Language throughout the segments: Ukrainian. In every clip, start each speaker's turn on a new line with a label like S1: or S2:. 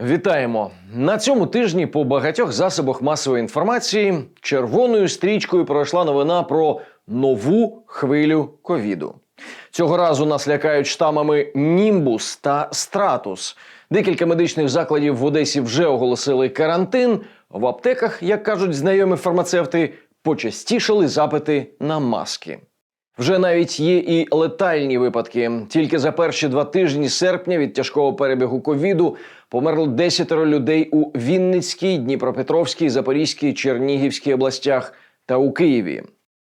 S1: Вітаємо на цьому тижні. По багатьох засобах масової інформації червоною стрічкою пройшла новина про нову хвилю ковіду. Цього разу нас лякають штамами Німбус та Стратус. Декілька медичних закладів в Одесі вже оголосили карантин. В аптеках, як кажуть знайомі фармацевти, почастішали запити на маски. Вже навіть є і летальні випадки. Тільки за перші два тижні серпня від тяжкого перебігу ковіду померло 10 людей у Вінницькій, Дніпропетровській, Запорізькій, Чернігівській областях та у Києві.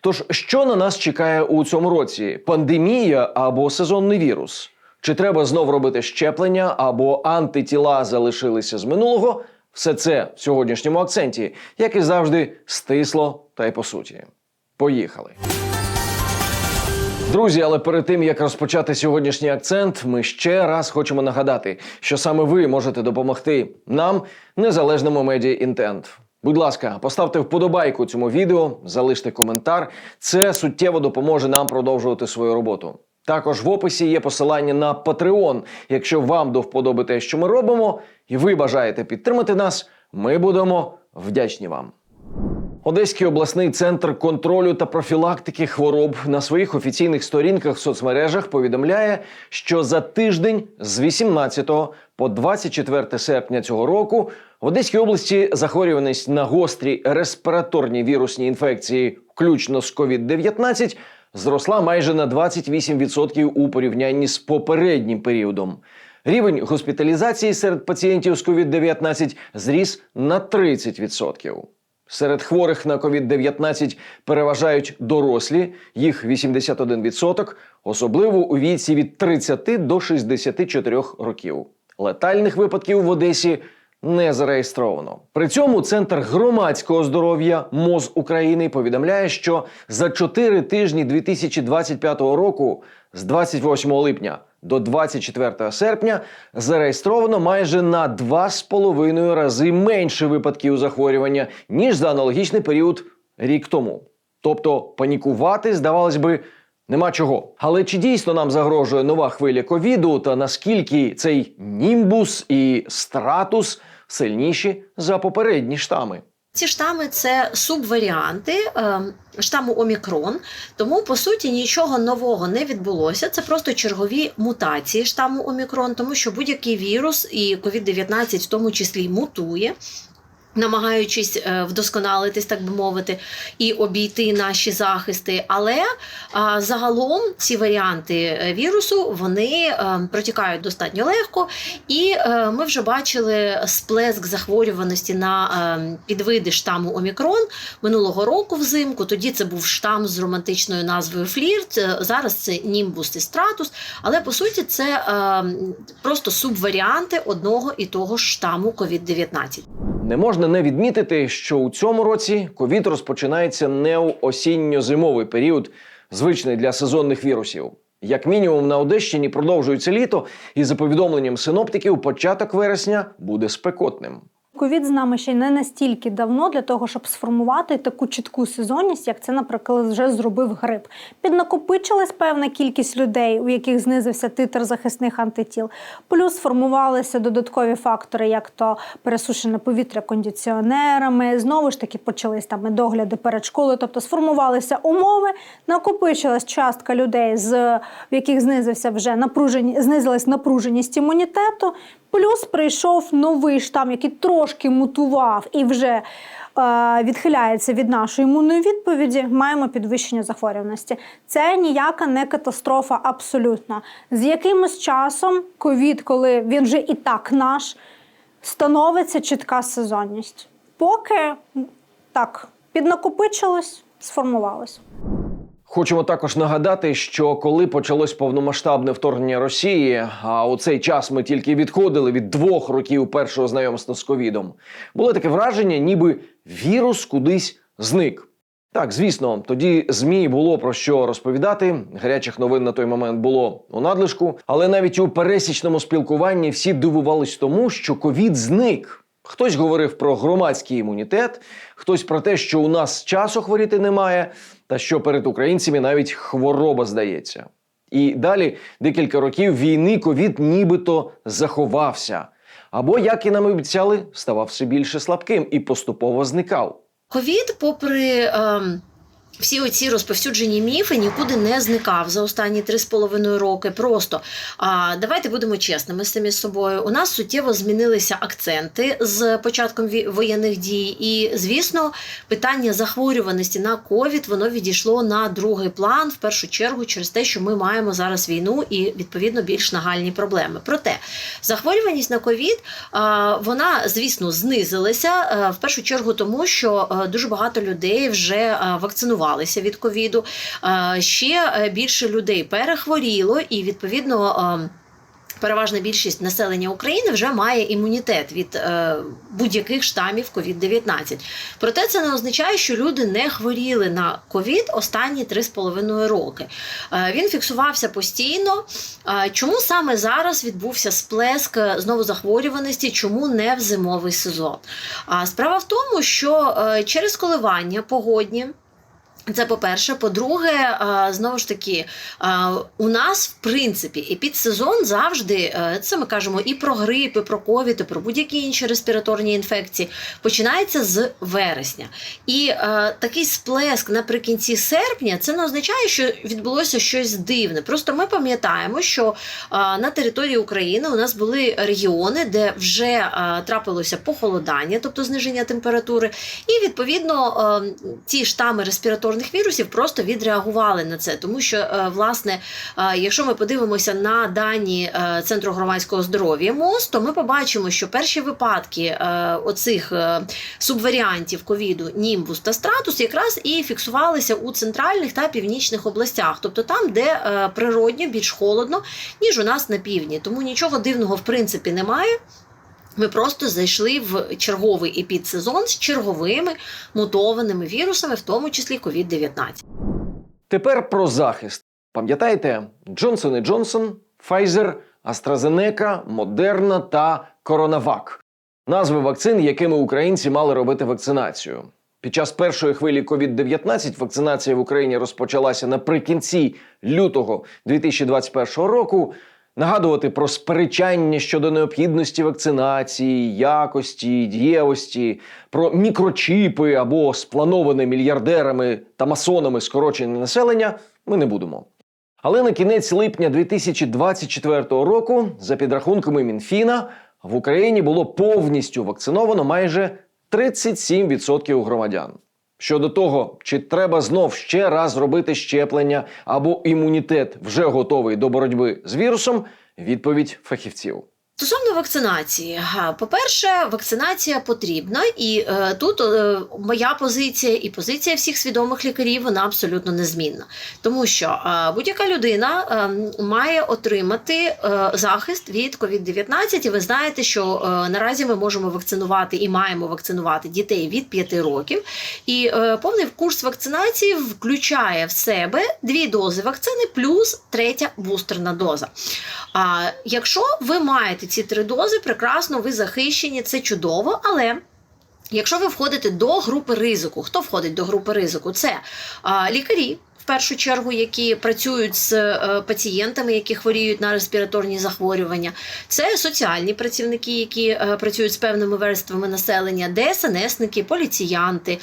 S1: Тож, що на нас чекає у цьому році? Пандемія або сезонний вірус? Чи треба знов робити щеплення, або антитіла залишилися з минулого? Все це в сьогоднішньому акценті, як і завжди, стисло та й по суті. Поїхали. Друзі, але перед тим як розпочати сьогоднішній акцент, ми ще раз хочемо нагадати, що саме ви можете допомогти нам, незалежному медіа інтент. Будь ласка, поставте вподобайку цьому відео, залиште коментар. Це суттєво допоможе нам продовжувати свою роботу. Також в описі є посилання на Patreon. Якщо вам до вподоби те, що ми робимо, і ви бажаєте підтримати нас, ми будемо вдячні вам. Одеський обласний центр контролю та профілактики хвороб на своїх офіційних сторінках в соцмережах повідомляє, що за тиждень з 18 по 24 серпня цього року в Одеській області захворюваність на гострі респіраторні вірусні інфекції, включно з COVID-19, зросла майже на 28% у порівнянні з попереднім періодом. Рівень госпіталізації серед пацієнтів з COVID-19 зріс на 30%. Серед хворих на COVID-19 переважають дорослі, їх 81%, особливо у віці від 30 до 64 років. Летальних випадків в Одесі не зареєстровано. При цьому Центр громадського здоров'я МОЗ України повідомляє, що за 4 тижні 2025 року з 28 липня до 24 серпня зареєстровано майже на 2,5 рази менше випадків захворювання, ніж за аналогічний період рік тому. Тобто панікувати, здавалось би, нема чого. Але чи дійсно нам загрожує нова хвиля ковіду, та наскільки цей німбус і стратус сильніші за попередні штами?
S2: Ці штами це субваріанти е, штаму Омікрон, тому по суті нічого нового не відбулося. Це просто чергові мутації штаму Омікрон, тому що будь-який вірус і COVID-19 в тому числі мутує. Намагаючись е, вдосконалитись, так би мовити, і обійти наші захисти. Але а, загалом ці варіанти е, вірусу вони е, протікають достатньо легко, і е, ми вже бачили сплеск захворюваності на е, підвиди штаму Омікрон минулого року взимку. Тоді це був штам з романтичною назвою Флірт. е, Зараз це Німбус і Стратус. Але по суті, це е, просто субваріанти одного і того ж штаму COVID-19.
S1: Не можна не відмітити, що у цьому році ковід розпочинається не у осінньо-зимовий період, звичний для сезонних вірусів. Як мінімум на Одещині продовжується літо, і за повідомленням синоптиків, початок вересня буде спекотним.
S3: Ковід з нами ще й не настільки давно для того, щоб сформувати таку чітку сезонність, як це, наприклад, вже зробив грип. Піднакопичилась певна кількість людей, у яких знизився титр захисних антитіл. Плюс сформувалися додаткові фактори, як то пересушене повітря кондиціонерами. Знову ж таки почались там догляди перед школою. Тобто сформувалися умови, накопичилась частка людей, з в яких знизився вже напружені, знизилась напруженість імунітету. Плюс прийшов новий штам, який трошки мутував і вже е, відхиляється від нашої імунної відповіді. Маємо підвищення захворюваності. Це ніяка не катастрофа абсолютно. З якимось часом ковід, коли він вже і так наш, становиться чітка сезонність. Поки так піднакопичилось, сформувалось.
S1: Хочемо також нагадати, що коли почалось повномасштабне вторгнення Росії, а у цей час ми тільки відходили від двох років першого знайомства з ковідом, було таке враження, ніби вірус кудись зник. Так, звісно, тоді змі було про що розповідати. Гарячих новин на той момент було у надлишку, але навіть у пересічному спілкуванні всі дивувались тому, що ковід зник. Хтось говорив про громадський імунітет, хтось про те, що у нас часу хворіти немає, та що перед українцями навіть хвороба здається. І далі декілька років війни ковід нібито заховався. або, як і нам обіцяли, ставав все більше слабким і поступово зникав.
S2: Ковід, попри ем, всі оці розповсюджені міфи, нікуди не зникав за останні три з половиною роки. Просто а, давайте будемо чесними самі з собою. У нас суттєво змінилися акценти з початком воєнних дій, і звісно, питання захворюваності на ковід воно відійшло на другий план, в першу чергу, через те, що ми маємо зараз війну і відповідно більш нагальні проблеми. Проте захворюваність на ковід вона, звісно, знизилася а, в першу чергу, тому що а, дуже багато людей вже а, вакцинувалися від ковіду. Ще е, більше людей перехворіло, і відповідно. Переважна більшість населення України вже має імунітет від е, будь-яких штамів COVID-19. Проте це не означає, що люди не хворіли на ковід останні 3,5 роки. Е, він фіксувався постійно. Е, чому саме зараз відбувся сплеск е, знову захворюваності? Чому не в зимовий сезон? А справа в тому, що е, через коливання погодні. Це по-перше. По-друге, е, знову ж таки, е, у нас, в принципі, епідсезон завжди, е, це ми кажемо і про грип, і про ковід, і про будь-які інші респіраторні інфекції, починається з вересня. І такий сплеск наприкінці серпня це не означає, що відбулося щось дивне. Просто ми пам'ятаємо, що на території України у нас були регіони, де вже трапилося похолодання, тобто зниження температури, і відповідно ті штами респіраторних вірусів просто відреагували на це, тому що е, власне, е, якщо ми подивимося на дані е, Центру громадського здоров'я МОЗ, то ми побачимо, що перші випадки оцих субваріантів ковіду німбус та стратус якраз і фіксувалися у центральних та північних областях, тобто там, де природньо більш холодно, ніж у нас на півдні. Тому нічого дивного в принципі немає. Ми просто зайшли в черговий епідсезон з черговими мутованими вірусами, в тому числі COVID-19.
S1: Тепер про захист. Пам'ятаєте, Джонсон і Джонсон, Pfizer, AstraZeneca, Moderna та Коронавак. Назви вакцин, якими українці мали робити вакцинацію. Під час першої хвилі COVID-19 вакцинація в Україні розпочалася наприкінці лютого 2021 року. Нагадувати про сперечання щодо необхідності вакцинації, якості, дієвості, про мікрочіпи або сплановане мільярдерами та масонами скорочення населення ми не будемо. Але на кінець липня 2024 року, за підрахунками Мінфіна, в Україні було повністю вакциновано майже 37% громадян. Щодо того, чи треба знов ще раз робити щеплення або імунітет вже готовий до боротьби з вірусом, відповідь фахівців.
S2: Стосовно вакцинації, по-перше, вакцинація потрібна, і е, тут е, моя позиція і позиція всіх свідомих лікарів вона абсолютно незмінна. Тому що е, будь-яка людина е, має отримати е, захист від COVID-19, і ви знаєте, що е, наразі ми можемо вакцинувати і маємо вакцинувати дітей від 5 років. І е, повний курс вакцинації включає в себе дві дози вакцини плюс третя бустерна доза. А якщо ви маєте ці три дози, прекрасно, ви захищені, це чудово, але. Якщо ви входите до групи ризику, хто входить до групи ризику? Це а, лікарі, першу чергу, які працюють з е, пацієнтами, які хворіють на респіраторні захворювання, це соціальні працівники, які е, працюють з певними верствами населення, ДСНСники, поліціянти,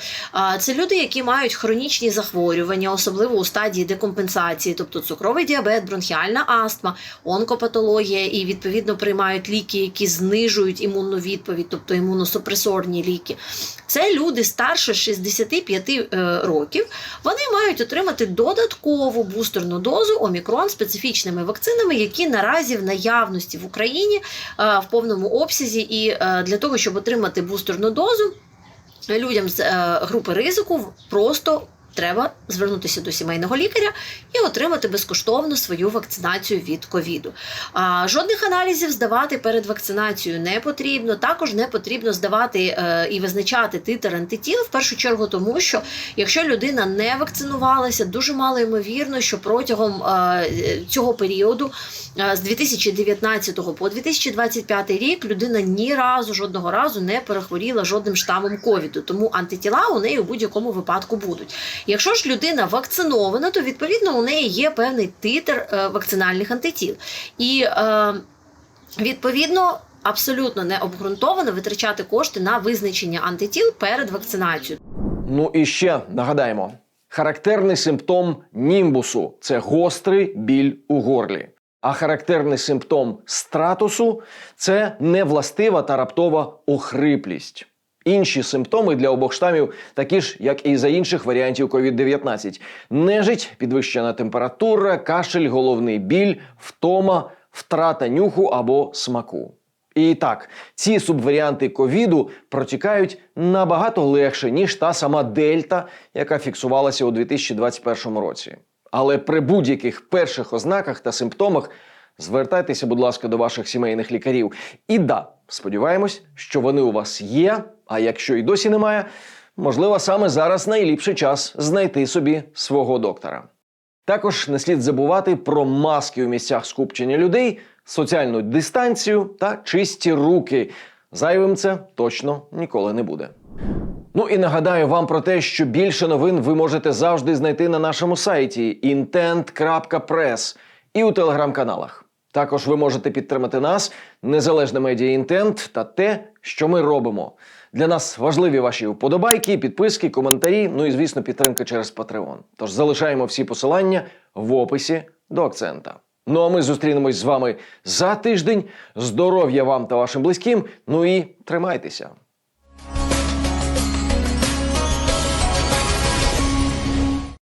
S2: це люди, які мають хронічні захворювання, особливо у стадії декомпенсації, тобто цукровий діабет, бронхіальна астма, онкопатологія, і відповідно приймають ліки, які знижують імунну відповідь, тобто імуносупресорні ліки. Це люди старше 65 е, років. Вони мають отримати додаткову бустерну дозу омікрон специфічними вакцинами, які наразі в наявності в Україні е, в повному обсязі. І е, для того, щоб отримати бустерну дозу, людям з е, групи ризику просто треба звернутися до сімейного лікаря і отримати безкоштовно свою вакцинацію від ковіду. Жодних аналізів здавати перед вакцинацією не потрібно. Також не потрібно здавати е, і визначати титр антитіл в першу чергу, тому що якщо людина не вакцинувалася, дуже мало ймовірно, що протягом е, цього періоду е, з 2019 по 2025 рік людина ні разу жодного разу не перехворіла жодним штамом ковіду, тому антитіла у неї у будь-якому випадку будуть. Якщо ж людина вакцинована, то відповідно у неї є певний титр е, вакцинальних антитіл. І е, відповідно. абсолютно не обґрунтовано витрачати кошти на визначення антитіл перед вакцинацією.
S1: Ну і ще нагадаємо: характерний симптом німбусу це гострий біль у горлі. А характерний симптом стратусу це невластива та раптова охриплість. Інші симптоми для обох штамів такі ж, як і за інших варіантів COVID-19. Нежить, підвищена температура, кашель, головний біль, втома, втрата нюху або смаку. І так, ці субваріанти ковіду протікають набагато легше, ніж та сама Дельта, яка фіксувалася у 2021 році. Але при будь-яких перших ознаках та симптомах звертайтеся, будь ласка, до ваших сімейних лікарів. І да, сподіваємось, що вони у вас є. А якщо і досі немає, можливо, саме зараз найліпший час знайти собі свого доктора. Також не слід забувати про маски у місцях скупчення людей, соціальну дистанцію та чисті руки. Зайвим це точно ніколи не буде. Ну і нагадаю вам про те, що більше новин ви можете завжди знайти на нашому сайті intent.press і у телеграм-каналах. Також ви можете підтримати нас, незалежне медіа інтент та те, що ми робимо. Для нас важливі ваші вподобайки, підписки, коментарі, ну і звісно, підтримка через Patreon. Тож залишаємо всі посилання в описі до акцента. Ну а ми зустрінемось з вами за тиждень. Здоров'я вам та вашим близьким. Ну і тримайтеся.